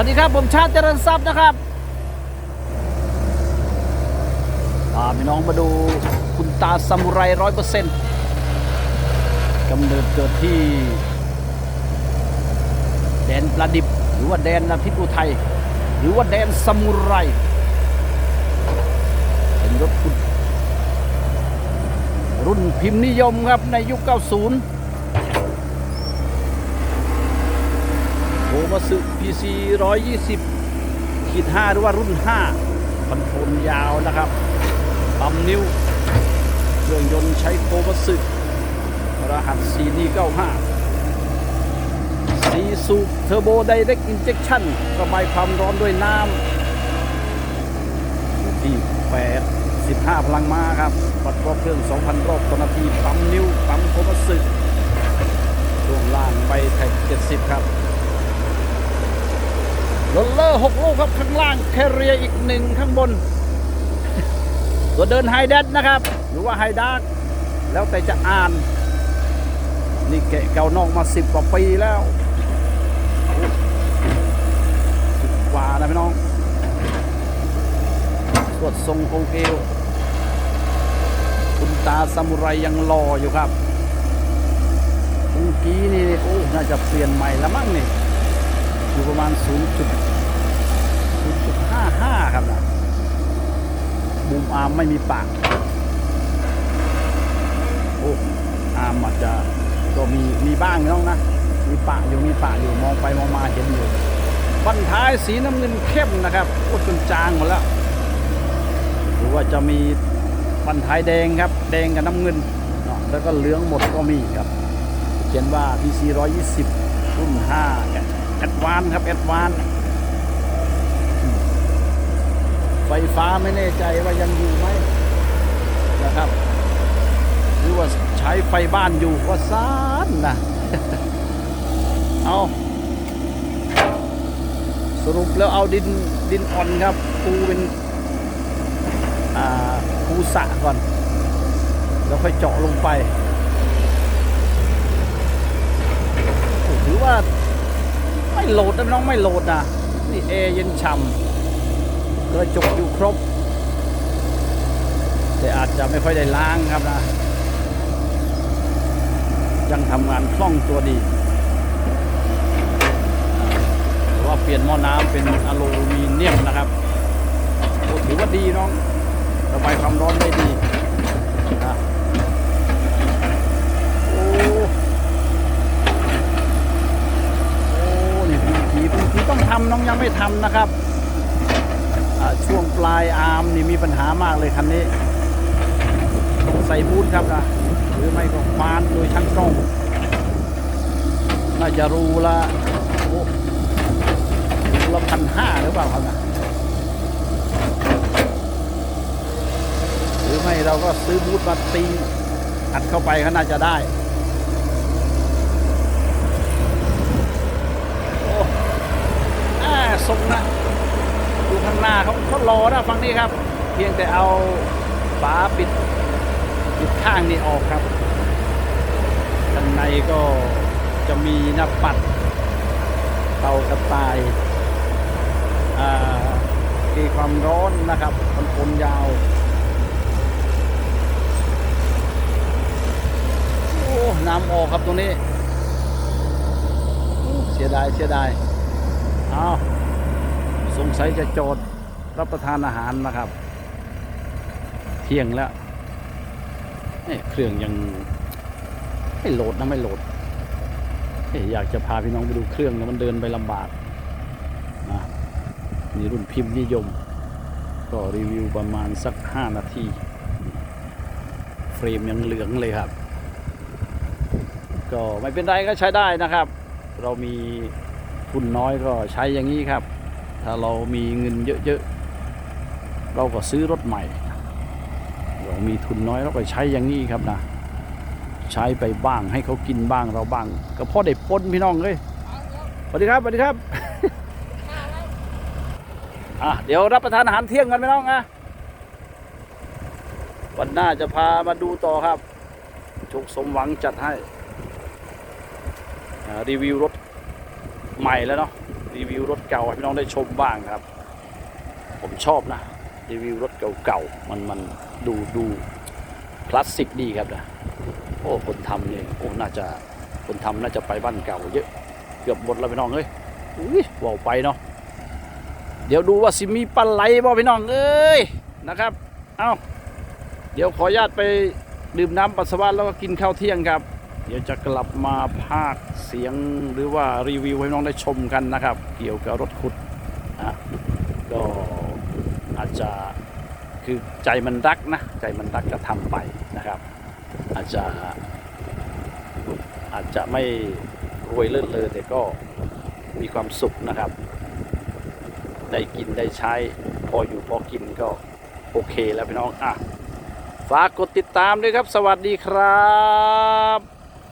วัสดีครับผมชาติเจริญทรัพย์นะครับพาพี่น้องมาดูคุณตาซามูไรร้อยเปอร์เซ็นต์กำเนิดเกิดที่แดนประดิบหรือว่าแดนนาทิตอุทัยหรือว่าแดนซามูไรเป็นรถคุณรุ่นพิมพ์นิยมครับในยุค 90โอมาสึ PC 120ขีด5หรือว่ารุ่น 5 คอนโทรลยาวนะครับปั๊มนิ้ว เครื่องยนต์ใช้โคมาสึรหัส c d 95สีสูบเทอร์โบไดเรกอินเจคชั่นระบายความร้อนด้วยน้ำอยู่ที่8 15 พลังม้าครับวัดรอบเครื่อง 2,000 รอบต่อนาที ปั๊มนิ้ว ปั๊มโคมาสึช่วงล่างไปแท็ก 70 ครับ โรลเลอร์หกลูกครับข้างล่างแคเรียอีกหนึ่งข้างบน ตัวเดินไฮแดดนะครับ หรือว่าไฮดาร์กแล้วแต่จะอ่าน นี่แกะเก่านอกมาสิบกว่าปีแล้วสิบกว่านะพี่น้องสวดทรงโอเกลคุณตาซามูไรยังรออยู่ครับเมื่อกี้นี่โอ้น่าจะเปลี่ยนใหม่ล้วมั้งนี่ อยู่ประมาณ 0.55 ครับนะบูมอาร์มไม่มีปากโอ้อาร์มอาจจะก็มีมีบ้างน้องนะ มีปากอยู่มีปากอยู่มองไปมองมาเห็นอยู่บันท้ายสีน้ำเงินเข้มนะครับโอ้จนจางหมดแล้วหรือว่าจะมีบันท้ายแดงครับ แดงกับน้ำเงินเนาะแล้วก็เหลืองหมดก็มีครับ เขียนว่า PC 120รุ่น5 แอดวานครับแอดวานไฟฟ้าไม่แน่ใจว่ายังอยู่ไหมนะครับ หรือว่าใช้ไฟบ้านอยู่ว่าซานนะเอาสรุปแล้วเอาดินดินอ่อนครับปูเป็นปูสะก่อน แล้วค่อยเจาะลงไปถือว่า โหลดนะน้องไม่โหลดนะนี่แอเย็นฉ่ำกระจกอยู่ครบ แต่อาจจะไม่ค่อยได้ล้างครับนะ ยังทำงานคล่องตัวดีแต่ว่าเปลี่ยนหม้อน้ำเป็นอลูมิเนียมนะครับถือว่าดีน้องระบายความร้อนได้ดีนะโอ้ โอ้นี่บางทีบางทีต้องทำ น้องยังไม่ทำนะครับช่วงปลายอาร์มนี่มีปัญหามากเลยคันนี้ต้องใส่บูทครับนะหรือไม่ก็ฟานโดยช่างกล้องน่าจะรูละรูละพันห้าหรือเปล่าครับนะหรือไม่เราก็ซื้อบูทมาตีอัดเข้าไปก็น่าจะได้ โอ้อา ทรงนะดูข้างหน้าเขาเขารอนะฟังนี่ครับ เพียงแต่เอาฝาปิดปิดข้างนี่ออกครับด้านในก็จะมีหน้าปัดเตากระต่ายอ่าตีความร้อนนะครับมันคนยาวโอ้น้ำออกครับตรงนี้ เสียดายเสียดายอ้าว สงสัยจะจทย์รับประทานอาหารนะครับ เที่ยงแล้วเเครื่องยังไม่โหลดนะไม่โหลดอยอยากจะพาพี่น้องไปดูเครื่องนะมันเดินไปลำบากนะนี่รุ่นพิมพ์นิยม ก็รีวิวประมาณสัก 5 นาที เฟรมยังเหลืองเลยครับ ก็ไม่เป็นไรก็ใช้ได้นะครับ เรามีทุนน้อยก็ใช้อย่างนี้ครับ ถ้าเรามีเงินเยอะๆ เราก็ซื้อรถใหม่เรามีทุนน้อยเราก็ใช้อย่างนี้ครับนะ ใช้ไปบ้างให้เขากินบ้างเราบ้าง ก็พ่อได้ปนพี่น้องเลยสวัสดีครับสวัสดีครับอะเดี๋ยวรับประทานอาหารเที่ยงกันพี่น้องนะวันหน้าจะพามาดูต่อครับโชคสมหวังจัดให้รีวิวรถใหม่แล้วเนาะ รีวิวรถเก่าให้พี่น้องได้ชมบ้างครับ ผมชอบนะรีวิวรถเก่าๆมันมันดูดูคลาสสิกดีครับนะโอ้คนทำเนี่ยโอ้น่าจะคนทำน่าจะไปบ้านเก่าเยอะเกือบหมดแล้วพี่น้องเอ้ยอุ้ยว่าไปเนาะเดี๋ยวดูว่าสิมีปลาไหลบ่พี่น้องเอ้ยนะครับ เอ้าเดี๋ยวขออนุญาตไปดื่มน้ำปัสสาวะแล้วก็กินข้าวเที่ยงครับ เดี๋ยวจะกลับมาภาคเสียงหรือว่ารีวิวให้น้องได้ชมกันนะครับ เกี่ยวกับรถขุดนะก็อาจจะคือใจมันรักนะใจมันรักก็ทำไปนะครับ อาจจะอาจจะไม่รวยเลิศเลอแต่ก็มีความสุขนะครับ ได้กินได้ใช้ พออยู่พอกินก็โอเคแล้วพี่น้องอะฝากกดติดตามด้วยครับ สวัสดีครับ